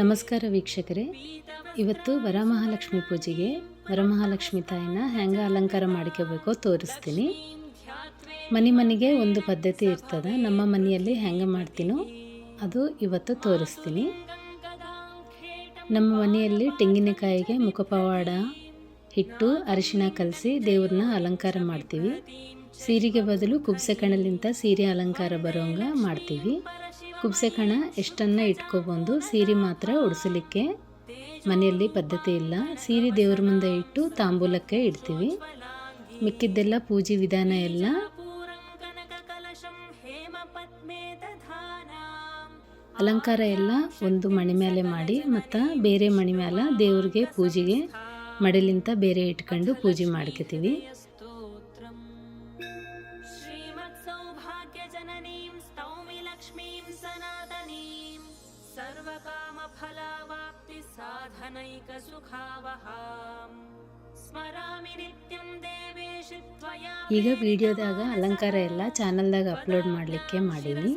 ನಮಸ್ಕಾರ ವೀಕ್ಷಕರೇ. ಇವತ್ತು ವರಮಹಾಲಕ್ಷ್ಮಿ ಪೂಜೆಗೆ ವರಮಹಾಲಕ್ಷ್ಮಿ ತಾಯಿನ ಹೆಂಗೆ ಅಲಂಕಾರ ಮಾಡ್ಕೋಬೇಕೋ ತೋರಿಸ್ತೀನಿ. ಮನೆ ಮನೆಗೆ ಒಂದು ಪದ್ಧತಿ ಇರ್ತದೆ. ನಮ್ಮ ಮನೆಯಲ್ಲಿ ಹೆಂಗೆ ಮಾಡ್ತೀನೋ ಅದು ಇವತ್ತು ತೋರಿಸ್ತೀನಿ. ನಮ್ಮ ಮನೆಯಲ್ಲಿ ತೆಂಗಿನಕಾಯಿಗೆ ಮುಖಪವಾಡ, ಹಿಟ್ಟು, ಅರಿಶಿಣ ಕಲಸಿ ದೇವ್ರನ್ನ ಅಲಂಕಾರ ಮಾಡ್ತೀವಿ. ಸೀರೆಗೆ ಬದಲು ಕುಬ್ಸೆ ಕಣಲಿಂತ ಸೀರೆ ಅಲಂಕಾರ ಬರೋಂಗ ಮಾಡ್ತೀವಿ. ಕುಬ್ಸೆ ಕಣ, ಎಷ್ಟನ್ನ ಇಟ್ಕೊಬಂದು ಸೀರೆ ಮಾತ್ರ ಉಡಿಸಲಿಕ್ಕೆ. ಮನೆಯಲ್ಲಿ ಪದ್ಧತಿ ಇಲ್ಲ. ಸೀರೆ ದೇವ್ರ ಮುಂದೆ ಇಟ್ಟು ತಾಂಬೂಲಕ್ಕೆ ಇಡ್ತೀವಿ. ಮಿಕ್ಕಿದ್ದೆಲ್ಲ ಪೂಜೆ ವಿಧಾನ ಎಲ್ಲ. ಅಲಂಕಾರ ಎಲ್ಲ ಒಂದು ಮಣಿ ಮೇಲೆ ಮಾಡಿ ಮತ್ತು ಬೇರೆ ಮಣಿ ಮೇಲೆ ದೇವ್ರಿಗೆ ಪೂಜೆಗೆ ಮಡಿಲಿಂತ ಬೇರೆ ಇಟ್ಕೊಂಡು ಪೂಜೆ ಮಾಡ್ಕೋತೀವಿ. ಈಗ ವಿಡಿಯೋದಾಗ ಅಲಂಕಾರ ಎಲ್ಲ ಚಾನಲ್ದಾಗ ಅಪ್ಲೋಡ್ ಮಾಡಲಿಕ್ಕೆ ಮಾಡೀನಿ.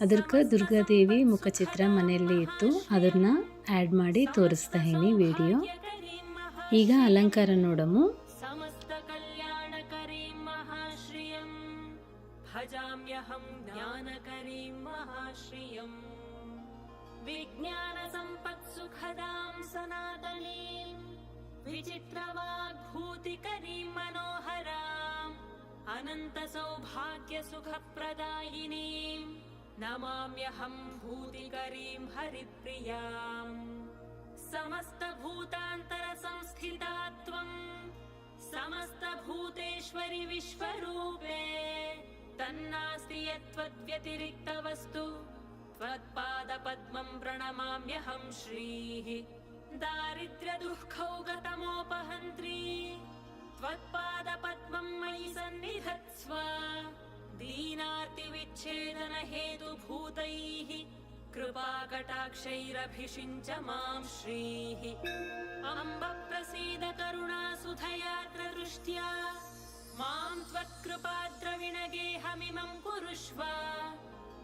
ಅದಕ್ಕೆ ದುರ್ಗಾದೇವಿ ಮುಖಚಿತ್ರ ಮನೆಯಲ್ಲಿ ಇತ್ತು. ಅದನ್ನ ಆ್ಯಡ್ ಮಾಡಿ ತೋರಿಸ್ತಾ ಇದ್ದೀನಿ ವಿಡಿಯೋ. ಈಗ ಅಲಂಕಾರ ನೋಡಮು. ಭಜಾಮ್ಯಹಂ ಮಹಾಶ್ರಿಯಂ. ज्ञानकरीं महाश्रियम् विज्ञानसम्पत्सुखदां सनातनीं विचित्रवाग्भूतिकरीं मनोहराम् अनन्तसौभाग्यसुखप्रदायिनीं नमाम्यहं भूतिकरीं हरिप्रियाम् समस्तभूतान्तरसंस्थिता त्वं समस्तभूतेश्वरि विश्वरूपे तन्नास्ति यत्त्वद्व्यतिरिक्तवस्तु प्रणमाम्यहं श्रीः। दारिद्र्यदुःखौगतमोपहन्त्री। त्वत्पादपद्मं मयि सन्निधत्स्व। दीनार्तिविच्छेदनहेतुभूतैः। कृपाकटाक्षैरभिषिञ्च माँ श्रीः। अम्ब प्रसीद करुणासुधयात्र दृष्ट्या माँ त्वत्कृपाद्रविणगेहमिमं कुरुष्व।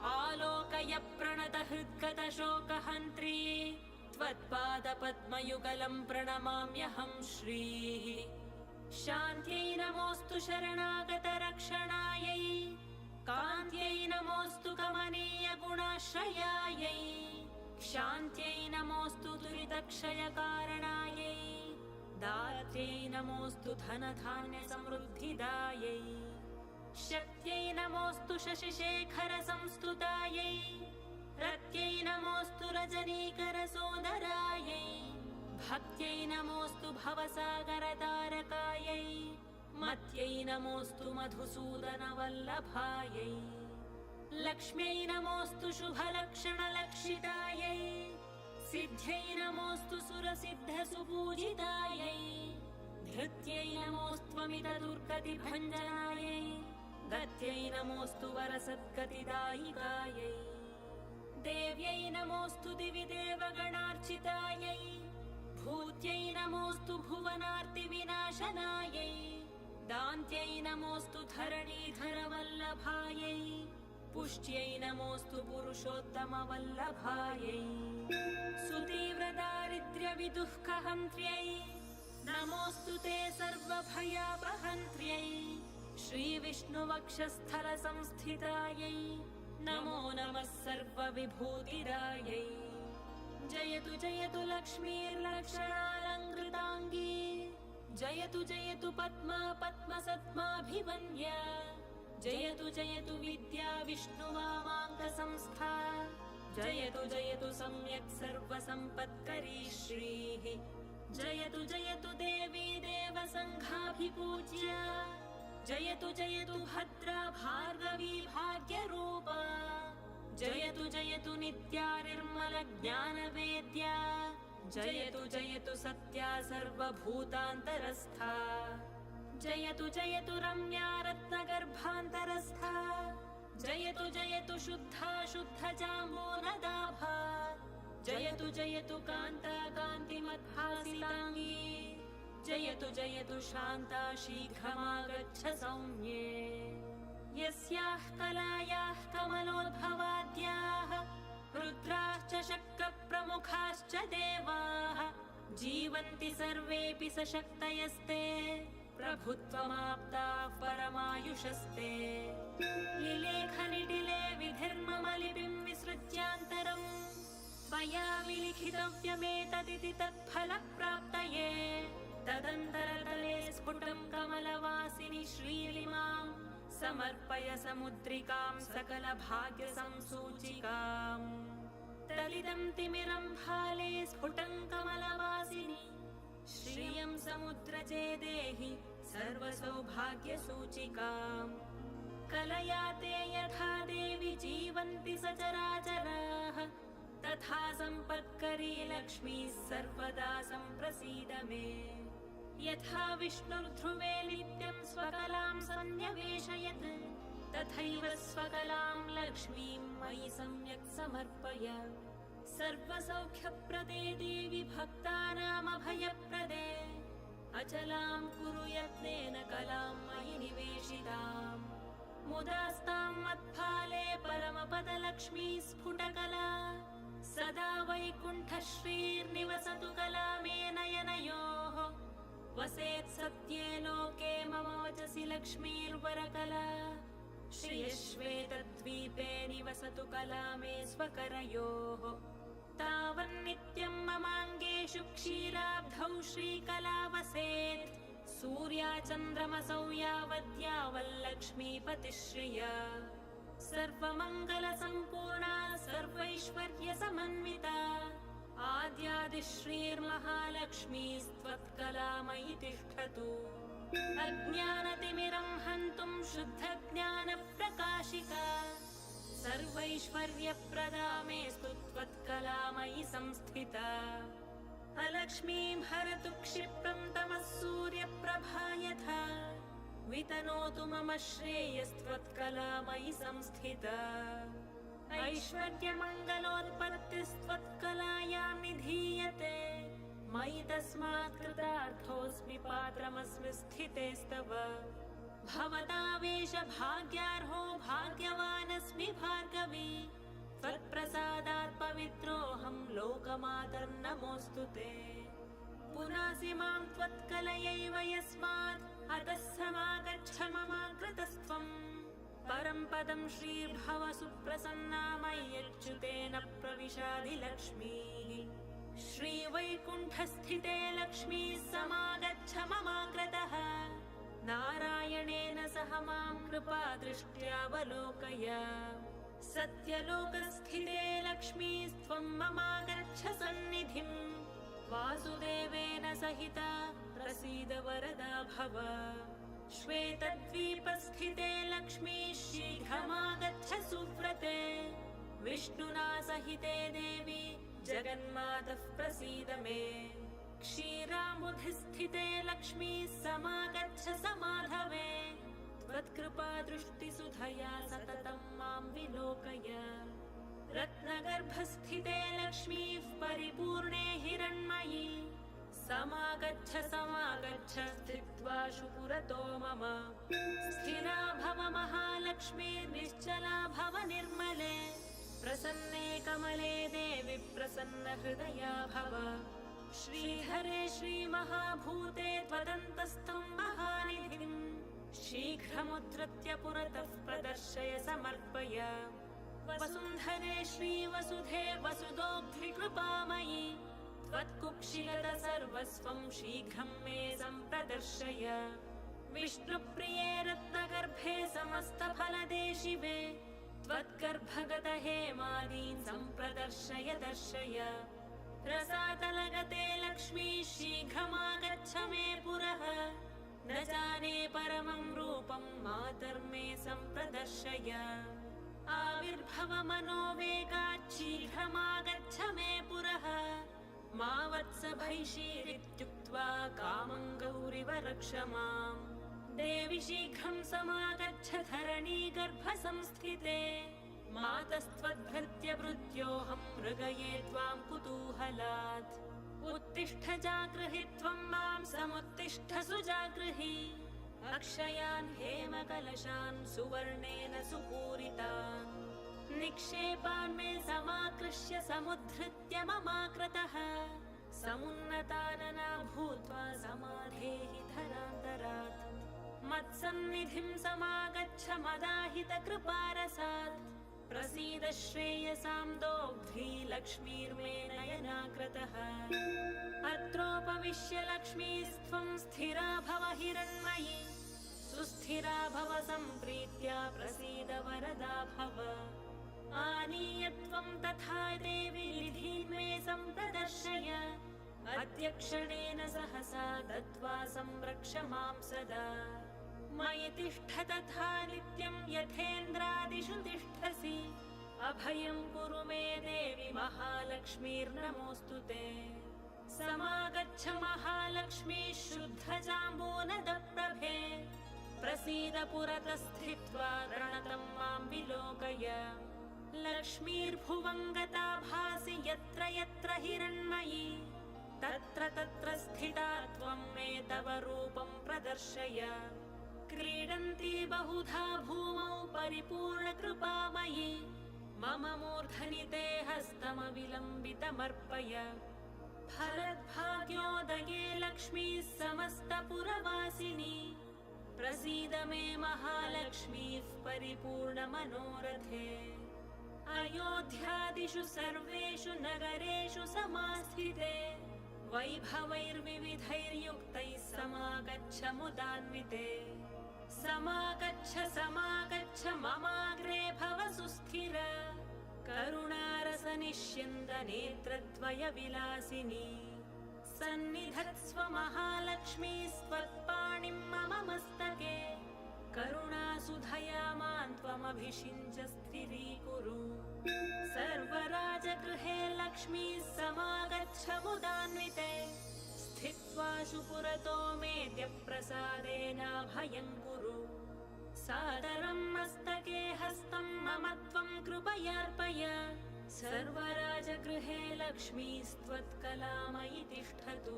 आलोकय प्रणत प्रणतहृद्गतशोकहन्त्री त्वत्पादपद्मयुगलं प्रणमाम्यहं श्रीः। शान्त्यै नमोऽस्तु शरणागतरक्षणायै, कान्त्यै नमोऽस्तु कमनीयगुणाश्रयायै, शान्त्यै नमोऽस्तु दुरितक्षयकारणायै, दात्यै नमोऽस्तु धनधान्यसमृद्धिदायै। शक्त्यै नमोऽस्तु शशिशेखरसंस्तुतायै रत्यै नमोऽस्तु रजनीकरसोदरायै भक्त्यै नमोऽस्तु भवसागरतारकायै मत्यै नमोऽस्तु मधुसूदनवल्लभायै लक्ष्म्यै नमोऽस्तु शुभलक्षणलक्षितायै सिद्ध्यै नमोऽस्तु सुरसिद्धसुपूजितायै धृत्यै नमोऽस्त्वमितदुर्गतिभञ्जनायै गत्यै नमोऽस्तु वरसद्गतिदायिकायै। देव्यै नमोऽस्तु दिवि देवगणार्चितायै भूत्यै नमोऽस्तु भुवनार्तिविनाशनायै। दान्त्यै नमोऽस्तु धरणीधरवल्लभायै। पुष्ट्यै नमोऽस्तु पुरुषोत्तमवल्लभायै। सुतीव्रदारिद्र्यविदुःखहन्त्र्यै। नमोऽस्तु ते सर्वभयापहन्त्र्यै श्रीविष्णुवक्षस्थलसंस्थितायै नमो नमः सर्वविभूतिदायै। जयतु जयतु लक्ष्मीर्लक्षणालङ्कृताङ्गी। जयतु जयतु पद्मा पद्मसद्माभिवन्द्या जयतु जयतु विद्या विष्णुवामाङ्गसंस्था जयतु जयतु सम्यक् सर्वसम्पत्करी श्रीः जयतु जयतु देवी देवसङ्घाभिपूज्या जयतु जयतु भद्रा भार्गवी भाग्य भाग्यरूपा। जयतु जयतु नित्या निर्मलज्ञानवेद्या जयतु जयतु सत्या सर्वभूतान्तरस्था। जयतु जयतु रम्या रत्नगर्भान्तरस्था। जयतु जयतु शुद्धा शुद्धजाम्बोनदाभा जयतु जयतु कान्ता कान्तिमद्भासिताङ्गी जयतु जयतु शान्ता शीघ्रमागच्छ सौम्ये यस्याः कलायाः कमलोद्भवाद्याः, रुद्राश्च शक्रप्रमुखाश्च देवाः। जीवन्ति सर्वेऽपि सशक्तयस्ते, प्रभुत्वमाप्ताः परमायुषस्ते। लिलेखनिटिले विधिर्मम लिपिं विसृज्यान्तरम्, त्वया विलिखितव्यमेतदिति तत्फलप्राप्तये। तदन्तरतले स्फुटं कमलवासिनि श्रीलिमाम् समर्पय समुद्रिकां सकलभाग्यसंसूचिकाम् तलिदं तिमिरं भाले स्फुटं कमलवासिनि श्रियं समुद्रजे देहि सर्वसौभाग्यसूचिकाम् कलया ते यथा देवि जीवन्ति सचराचराः तथा सम्पत्करी लक्ष्मीः सर्वदा सम्प्रसीद मे यथा विष्णुर्ध्रुवे नित्यं स्वकलां सन्न्यवेशयत् तथैव स्वकलां लक्ष्मीं मयि सम्यक् समर्पय। सर्वसौख्यप्रदे देवि भक्तानामभयप्रदे अचलां कुरु यत्नेन कलां मयि निवेशिताम् मुदास्तां मत्फाले परमपदलक्ष्मी स्फुटकला सदा वैकुण्ठश्रीर्निवसतु कला मे नयनयोः वसेत् सत्ये लोके मम वचसि लक्ष्मीर्वरकला। श्रियश्वेतद्वीपे निवसतु कला मे स्वकरयोः। तावन्नित्यं ममाङ्गेषु क्षीराब्धौ श्रीकला वसेत् सूर्याचन्द्रमसौ यावद्यावल्लक्ष्मीपतिश्रिया सर्वमङ्गलसम्पूर्णा सर्वैश्वर्यसमन्विता आद्यादिश्रीर्महालक्ष्मीस्त्वत्कलामयि तिष्ठतु अज्ञानतिमिरं हन्तुं शुद्धज्ञानप्रकाशिका। सर्वैश्वर्यप्रदा मेस्तु त्वत्कलामयि संस्थिता। अलक्ष्मीं हरतु क्षिप्रं तमः सूर्यप्रभा यथा। वितनोतु मम श्रेयस्त्वत्कलामयि संस्थिता। ऐश्वर्यमङ्गलोत्पत्तिस्त्वत्कलायां निधीयते मयि तस्मात् कृतार्थोऽस्मि पात्रमस्मि स्थितेस्तव। भवतावेश भाग्यार्हो भाग्यवानस्मि भार्गवी। त्वत्प्रसादात् पवित्रोऽहं लोकमातर्नमोऽस्तु ते। पुनासि माँ त्वत्कलयैव यस्मात् अतः समागच्छ ममाकृतस्त्वम् परं पदं श्रीर्भव सुप्रसन्ना मय्यच्युतेन प्रविशादिलक्ष्मीः। श्रीवैकुण्ठस्थिते लक्ष्मीः समागच्छ ममाकृतः। नारायणेन सह मां कृपादृष्ट्यावलोकय सत्यलोकस्थिते लक्ष्मीस्त्वं ममागच्छ सन्निधिम् वासुदेवेन सहिता प्रसीद वरदा भव। श्वेतद्वीपस्थिते सहिते देवी जगन्मातः प्रसीद मे। क्षीरामुधिस्थिते लक्ष्मी समागच्छ समाधवे। त्वत्कृपा दृष्टिसुधया सततं माँ विलोकय। रत्नगर्भस्थिते लक्ष्मीः परिपूर्णे हिरण्मयि। समागच्छ समागच्छ स्थित्वा पुरतो मम। स्थिरा भव महालक्ष्मीर्निश्चला भव निर्मले। प्रसन्ने कमले देवि प्रसन्नहृदया भव। श्रीहरे श्रीमहाभूते त्वदन्तस्थं महानिधिम् शीघ्रमुद्धृत्य पुरतः प्रदर्शय समर्पय। वसुन्धरे श्रीवसुधे वसुदोग्धिकृपामयि त्वत्कुक्षिगत सर्वस्वं शीघ्रं मे सम्प्रदर्शय। विष्णुप्रिये रत्नगर्भे समस्तफलदे शिवे त्वद्गर्भगत हेमादीन् सम्प्रदर्शय, दर्शय। रसातलगते लक्ष्मी शीघ्रमागच्छ मे पुरः। न जाने परमं रूपं मातर्मे सम्प्रदर्शय। आविर्भव मनोवेगात् शीघ्रमागच्छ मे पुरः। मा वत्स भैषीरित्युक्त्वा कामं गौरिव रक्ष माम्। देवि शीघ्रं समागच्छ धरणी गर्भसंस्थिते। मातस्त्वद्भृत्य मृत्योऽहं मृगये त्वां कुतूहलात्। उत्तिष्ठ जागृहि त्वं मां समुत्तिष्ठ सुजागृहि। अक्षयान् हेमकलशान् सुवर्णेन सुपूरितान्। निक्षेपान् मे समाकृष्य समुद्धृत्य ममाकृतः। समुन्नतानना भूत्वा समाधेहि धरान्तरात् मत्सन्निधिं समागच्छ मदाहितकृपारसात्। प्रसीद श्रेयसां दोग्ध्री लक्ष्मीर्मे नयनाकृतः। अत्रोपविश्य लक्ष्मीस्त्वं स्थिरा भव हिरण्मयि। सुस्थिरा भव सम्प्रीत्या प्रसीद वरदा भव। आनीय त्वं तथा मे सम्प्रदर्शय। अद्य क्षणेन सहसा दत्त्वा संरक्ष मां सदा मयि तिष्ठ तथा नित्यं यथेन्द्रादिषु तिष्ठसि। अभयं कुरु मे देवि महालक्ष्मीर्नमोऽस्तु ते। समागच्छ महालक्ष्मी शुद्धजाम्बूनदप्रभे प्रसीद पुरतः स्थित्वा रणतं मां विलोकय। लक्ष्मीर्भुवं गता भासि यत्र यत्र हिरण्मयि। तत्र तत्र स्थिता त्वं मे तव रूपं प्रदर्शय क्रीडन्ती बहुधा भूमौ परिपूर्णकृपामयि। मम मूर्धनि ते हस्तमविलम्बितमर्पय फलद्भाग्योदये लक्ष्मीः समस्तपुरवासिनी। प्रसीद मे महालक्ष्मीः परिपूर्णमनोरथे। अयोध्यादिषु सर्वेषु नगरेषु समास्थिते। वैभवैर्विविधैर्युक्तैः समागच्छ मुदान्विते। समागच्छ समागच्छ ममाग्रे भव सुस्थिर करुणारसनिष्यन्दनेत्रद्वय विलासिनी सन्निधत्स्व महालक्ष्मी स्वत्पाणिं मम मस्तके। करुणासुधया माँ त्वमभिषिञ्च स्थिरीकुरु सर्वराजगृहे लक्ष्मी समागच्छ मुदान्विते। स्थित्वा पुरतो मेद्यप्रसादेनाभयं सादरं मस्तके हस्तं मम त्वं कृपयार्पय। सर्वराजगृहे लक्ष्मीस्त्वत्कलामयि तिष्ठतु।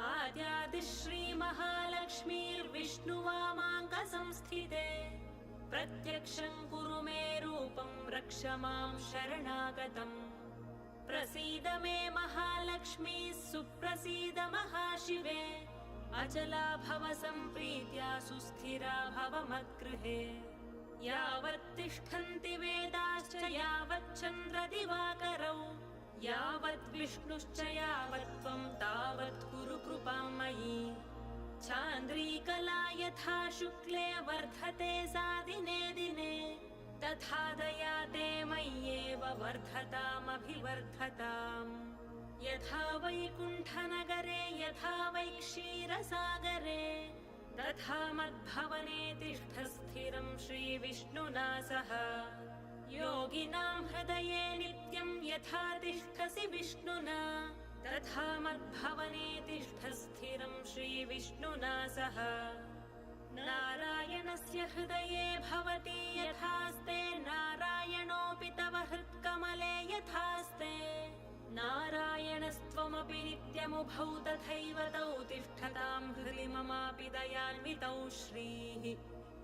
आद्यादिश्रीमहालक्ष्मीर्विष्णुवामाङ्कसंस्थिते प्रत्यक्षं कुरु मे रूपं रक्ष मां शरणागतम्। प्रसीद मे महालक्ष्मी सुप्रसीद महाशिवे अचला भव सम्प्रीत्या सुस्थिरा भव मद्गृहे यावत् तिष्ठन्ति वेदाश्च यावत् चन्द्रदिवाकरौ यावत् विष्णुश्च यावत् त्वं तावत् कुरु कृपां मयि। चान्द्रीकला यथा शुक्ले वर्धते सा दिने। दिने तथा दया ते मय्येव वर्धतामभिवर्धताम् यथा वैकुण्ठनगरे यथा वै क्षीरसागरे तथा मद्भवने तिष्ठ स्थिरं श्रीविष्णुना सह योगिनां हृदये नित्यं यथा तिष्ठसि विष्णुना तथा मद्भवने तिष्ठ स्थिरं श्रीविष्णुना सह नारायणस्य हृदये भवति यथास्ते नारायणोऽपि तव हृत्कमले यथास्ते नारायणस्त्वमपि नित्यमुभौ तथैव तौ तिष्ठतां हृदि ममापि दयान्वितौ श्रीः।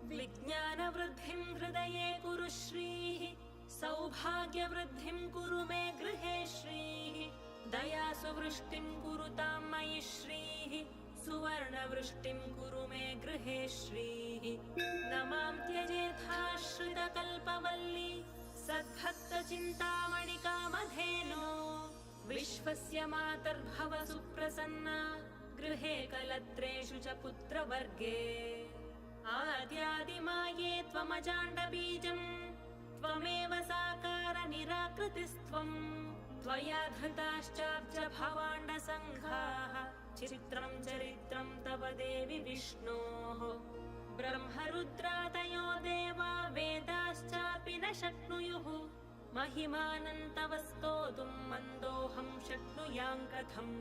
विज्ञानवृद्धिं हृदये कुरु श्रीः। सौभाग्यवृद्धिं कुरु मे गृहे श्रीः। दयासु वृष्टिं कुरुतां मयि श्रीः। सुवर्णवृष्टिं कुरु मे गृहे श्रीः। न माँ त्यजेथाश्रितकल्पवल्ली। सद्भक्तचिन्तामणिकामधेनो। विश्वस्य मातर्भव सुप्रसन्ना, गृहे कलत्रेषु च पुत्रवर्गे। आद्यादिमाये त्वमजाण्डबीजम्, त्वमेव साकार निराकृतिस्त्वम् त्वया धृताश्चाब्ज भवाण्डसङ्घाः, चित्रं चरित्रं तव देवि विष्णोः। ब्रह्मरुद्रातयो देवा, वेदाश्चापि न शक्नुयुः। महिमानन्तव स्तोतुं मन्दोऽहं शक्नुयां कथम्।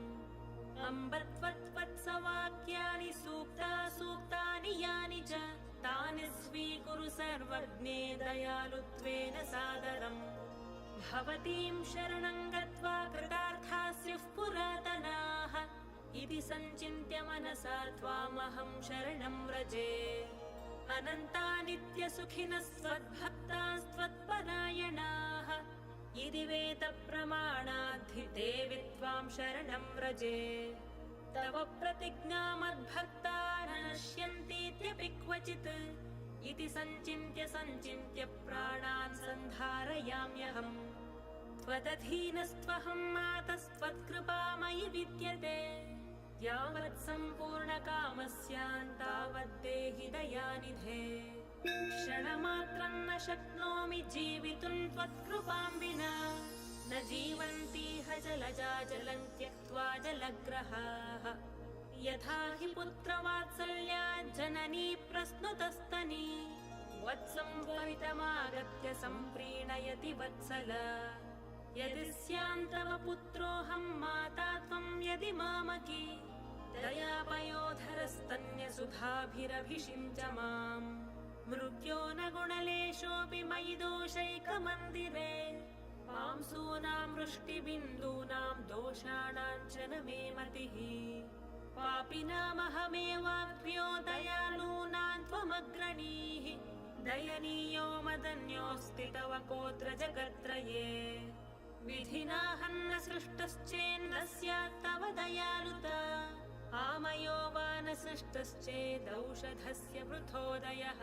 अम्ब त्वत्वत्सवाक्यानि सूक्ता सूक्तानि यानि च तानि स्वीकुरु सर्वज्ञे दयालुत्वेन सादरम्। भवतीं शरणं गत्वा कृतार्थाः स्युः पुरातनाः इति सञ्चिन्त्य मनसा त्वामहं शरणं व्रजे अनन्तानित्यसुखिनस्त्वद्भक्तास्त्वत्परायणाः इति वेदप्रमाणाद्धि त्वां शरणं व्रजे। तव प्रतिज्ञामद्भक्ता न नश्यन्तीत्यपि क्वचित्। इति सञ्चिन्त्य सञ्चिन्त्य प्राणान् सन्धारयाम्यहम्। त्वदधीनस्त्वहं मातस्त्वत्कृपा मयि विद्यते। यावत् तावद्देहि दयानिधे। क्षणमात्रं न शक्नोमि जीवितुं त्वत्कृपां विना न जीवन्तीह जलजा जलं त्यक्त्वा जलग्रहाः। यथा हि पुत्रवात्सल्यात् जननी प्रस्नुतस्तनी वत्सं त्वरितमागत्य सम्प्रीणयति वत्सल। यदि स्यां तव पुत्रोऽहं माता त्वं यदि मामकी। दयापयोधरस्तन्यसुधाभिरभिषिञ्च माम् मृत्यो न गुणलेशोऽपि मयि दोषैकमन्दिरे। पांसूनां वृष्टिबिन्दूनां च न मे मतिः। पापिनामहमेवाप्यो दयालूनां त्वमग्रणीः। दयनीयो मदन्योऽस्ति तव कोत्र जगत्त्रये विधिना हन्न सृष्टश्चेन्न स्यात् तव दयालुता आमयो वा न सृष्टश्चेदौषधस्य वृथोदयः।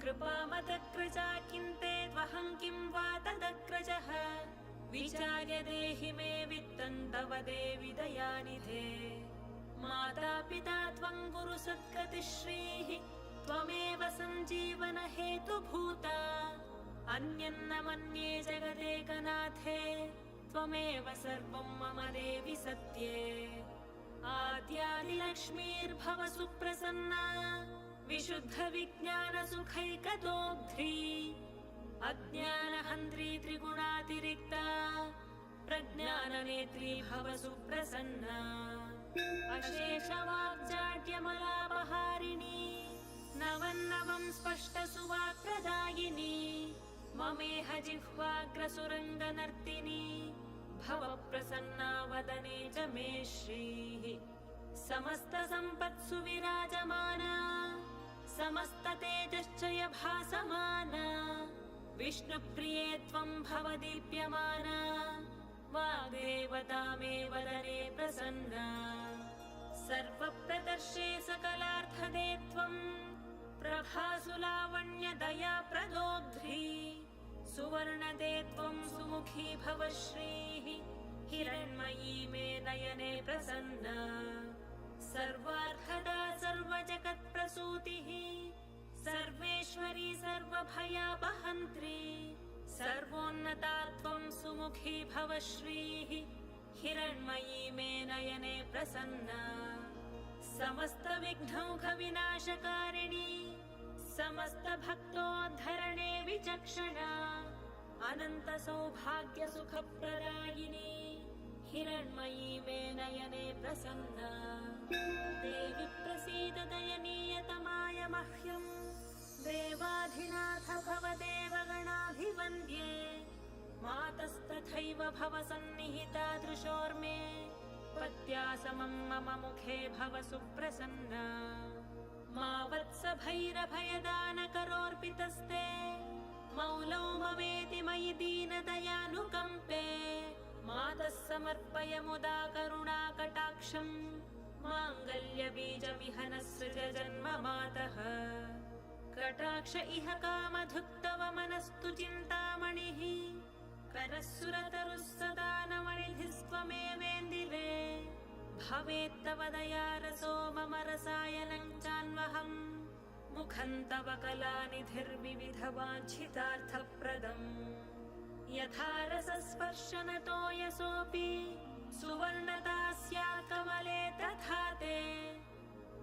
कृपामदग्रजा किन्ते त्वहं किं वा तदग्रजः। विचार्य देहि मे वित्तं तव देवि दयानिधे। माता पिता त्वं गुरु सद्गतिश्रीः त्वमेव सञ्जीवन हेतुभूता अन्यन्न मन्ये जगदेकनाथे त्वमेव सर्वं मम देवि सत्ये आद्यादिलक्ष्मीर्भव सुप्रसन्ना विशुद्धविज्ञानसुखैकतोऽध्री अज्ञानहन्त्री त्रिगुणातिरिक्ता प्रज्ञाननेत्री भव सुप्रसन्ना अशेषवाक्जाड्यमलापहारिणी नवन्नवं स्पष्टसुवाक्प्रदायिनी ममेह जिह्वाग्रसुरङ्गनर्तिनी भव प्रसन्ना वदने च मे श्रीः समस्तसम्पत्सु विराजमाना समस्ततेजश्चय भासमाना विष्णुप्रिये त्वं भव दीप्यमाना वाग्देवता मे वदने प्रसन्ना सर्वप्रदर्शे सकलार्थदे त्वम् प्रभासुलावण्यदया प्रदोग्ध्री सुवर्णदे त्वं सुमुखी भव श्रीः हिरण्मयी मे नयने प्रसन्ना। सर्वार्थदा सर्वजगत्प्रसूतिः। सर्वेश्वरी सर्वभयापहन्त्री सर्वोन्नता त्वं सुमुखी भव श्रीः हिरण्मयी मे नयने प्रसन्ना। समस्तविघ्नौघविनाशकारिणी समस्तभक्तोद्धरणे विचक्षणा। अनन्तसौभाग्यसुखप्रदायिनी हिरण्मयी मे नयने प्रसन्ना। देवि प्रसीद दयनीयतमाय मह्यम्। देवाधिनाथ भव देवगणाभिवन्द्ये मातस्तथैव भव सन्निहितादृशोर्मे। पत्या समं मम मुखे भव सुप्रसन्ना मा वत्स भैरभयदानकरोऽर्पितस्ते मौलौ ममेति मयि दीनदयानुकम्पे। मातः समर्पय मुदा करुणाकटाक्षम्। माङ्गल्यबीजविहनसृज जन्म मातः कटाक्ष इह कामधुक्तव मनस्तु चिन्तामणिः। करः सुरतरुः सदा नमणिधिस्त्वमेवेन्दिरे भवेत्तव रसायनं चान्वहम् मुखं तव कलानिधिर्विविधवाञ्छितार्थप्रदम् यथा रसस्पर्शनतो यशोऽपि सुवर्णता स्यात् कमले तथा ते।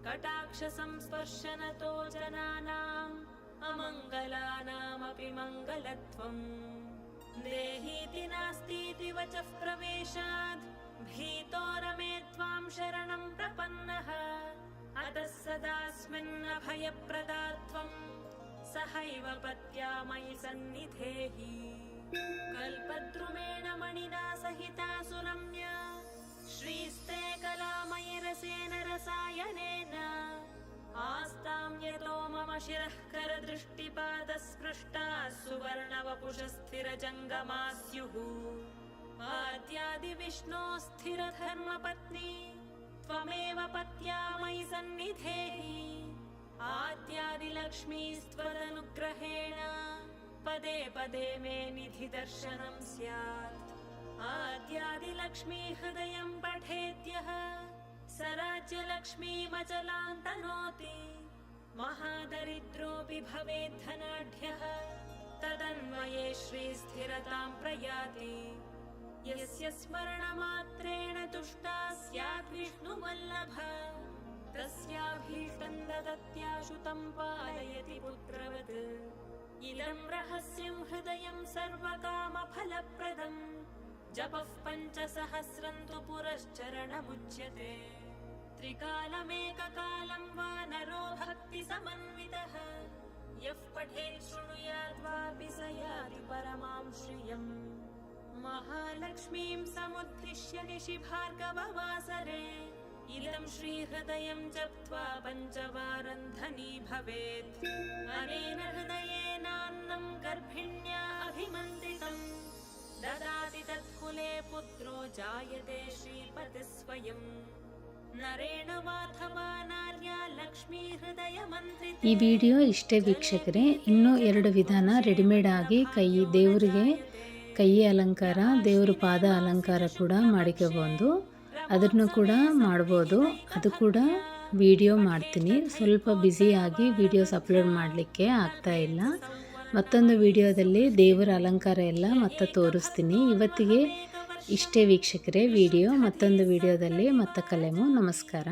कटाक्षसंस्पर्शनतो जनानाम् अमङ्गलानामपि मङ्गलत्वम्। देहीति नास्तीति वचः प्रवेशात् भीतो रमे त्वां शरणं प्रपन्नः अतः सदास्मिन्नभयप्रदा त्वम् सहैव पत्या मयि सन्निधेहि कल्पद्रुमेण मणिना सहिता सुरम्या। श्रीस्ते कलामयरसेन रसायनेन। आस्तां यतो मम शिरः करदृष्टिपादस्पृष्टा सुवर्णवपुषस्थिरजङ्गमा स्युः आद्यादिविष्णो स्थिरधर्मपत्नी त्वमेव पत्या मयि सन्निधेहि आद्यादिलक्ष्मीस्त्वदनुग्रहेण। पदे पदे मे निधिदर्शनं स्यात्। आद्यादिलक्ष्मी हृदयं पठेद्यः स राज्यलक्ष्मीमचलान्तनोति महादरिद्रोऽपि भवेद्धनाढ्यः तदन्वये श्रीस्थिरतां प्रयाति यस्य स्मरणमात्रेण तुष्टा स्यात् विष्णुवल्लभ तस्याभीष्टं ददत्याशु तं पालयति पुत्रवत्। इदं रहस्यं हृदयं सर्वकामफलप्रदम्। जपः पञ्चसहस्रं तु पुरश्चरणमुच्यते। त्रिकालमेककालं वा नरो भक्तिसमन्वितः। यः पठेत् शृणुयाद्वापि स याति परमां श्रियम् महालक्ष्मीं समुद्दिश्य निशि भार्गववासरे इदं श्रीहृदयं जप्त्वा पञ्चवारं धनी भवेत् अनेन हृदयेनान्नं गर्भिण्या अभिमन्त्रितम् ददाति तत्कुले पुत्रो जायते श्रीपतिः स्वयम् नरेण वाथवा नार्या लक्ष्मी हृदयमन्त्रिते ಈ ವಿಡಿಯೋ ಇಷ್ಟೇ ವೀಕ್ಷಕರೇ ಇನ್ನೂ ಎರಡು ವಿಧಾನ ರೆಡಿಮೇಡ್ ಆಗಿ ಕೈ ದೇವರಿಗೆ ಕೈ ಅಲಂಕಾರ, ದೇವ್ರ ಪಾದ ಅಲಂಕಾರ ಕೂಡ ಮಾಡಿಕೋಬೋದು ಅದನ್ನು ಕೂಡ ಮಾಡ್ಬೋದು. ಅದು ಕೂಡ ವಿಡಿಯೋ ಮಾಡ್ತೀನಿ. ಸ್ವಲ್ಪ ಬ್ಯುಸಿಯಾಗಿ ವಿಡಿಯೋಸ್ ಅಪ್ಲೋಡ್ ಮಾಡಲಿಕ್ಕೆ ಆಗ್ತಾ ಇಲ್ಲ. ಮತ್ತೊಂದು ವಿಡಿಯೋದಲ್ಲಿ ದೇವರ ಅಲಂಕಾರ ಎಲ್ಲ ಮತ್ತೆ ತೋರಿಸ್ತೀನಿ. ಇವತ್ತಿಗೆ ಇಷ್ಟೇ ವೀಕ್ಷಕರೇ ವಿಡಿಯೋ. ಮತ್ತೊಂದು ವಿಡಿಯೋದಲ್ಲಿ ಮತ್ತೆ ಕಲೆಮು. ನಮಸ್ಕಾರ.